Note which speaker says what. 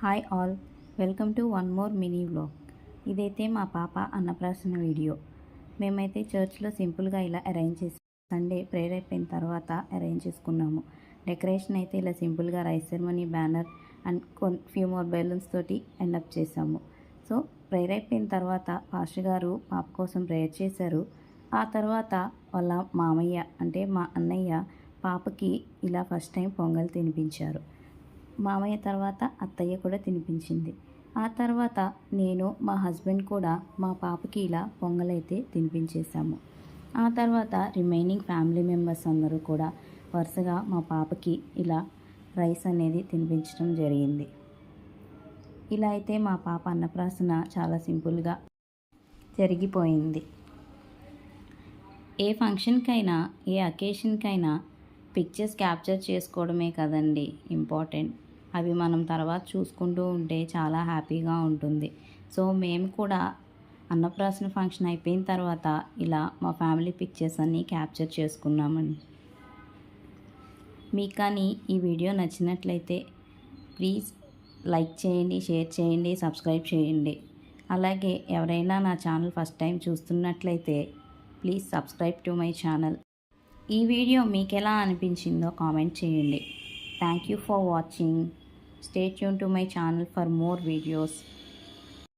Speaker 1: Hi all welcome to one more mini vlog. ఇదైతే మా పాప అన్నప్రాసన వీడియో. మేమైతే చర్చ్లో సింపుల్గా ఇలా అరేంజ్ చేసి సండే ప్రేయర్ అయిపోయిన తర్వాత అరేంజ్ చేసుకున్నాము. డెకరేషన్ అయితే ఇలా సింపుల్గా రైస్ సెరమనీ బ్యానర్ అండ్ కొన్ ఫ్యూ మోర్ బెలూన్స్ తోటి ఎండప్ చేసాము. సో ప్రేయర్ అయిపోయిన తర్వాత పాస్టర్ గారు పాప కోసం ప్రేయర్ చేశారు. ఆ తర్వాత వాళ్ళ మామయ్య అంటే మా అన్నయ్య పాపకి ఇలా ఫస్ట్ టైం పొంగల్ తినిపించారు. మామయ్య తర్వాత అత్తయ్య కూడా తినిపించింది. ఆ తర్వాత నేను మా హస్బెండ్ కూడా మా పాపకి ఇలా పొంగలైతే తినిపించేశాము. ఆ తర్వాత రిమైనింగ్ ఫ్యామిలీ మెంబర్స్ అందరూ కూడా వరుసగా మా పాపకి ఇలా రైస్ అనేది తినిపించడం జరిగింది. ఇలా అయితే మా పాప అన్నప్రాసన చాలా సింపుల్గా జరిగిపోయింది. ఏ ఫంక్షన్కైనా ఏ అకేషన్కైనా పిక్చర్స్ క్యాప్చర్ చేసుకోవడమే కదండి ఇంపార్టెంట్. అవి మనం తర్వాత చూసుకుంటూ ఉంటే చాలా హ్యాపీగా ఉంటుంది. సో మేము కూడా అన్నప్రాసన ఫంక్షన్ అయిపోయిన తర్వాత ఇలా మా ఫ్యామిలీ పిక్చర్స్ అన్నీ క్యాప్చర్ చేసుకున్నామండి. మీకు కానీ ఈ వీడియో నచ్చినట్లయితే ప్లీజ్ లైక్ చేయండి షేర్ చేయండి సబ్స్క్రైబ్ చేయండి. అలాగే ఎవరైనా నా ఛానల్ ఫస్ట్ టైం చూస్తున్నట్లయితే please subscribe to my channel. ఈ వీడియో మీకు ఎలా అనిపించిందో కామెంట్ చేయండి. Thank you for watching. Stay tuned to my channel for more videos.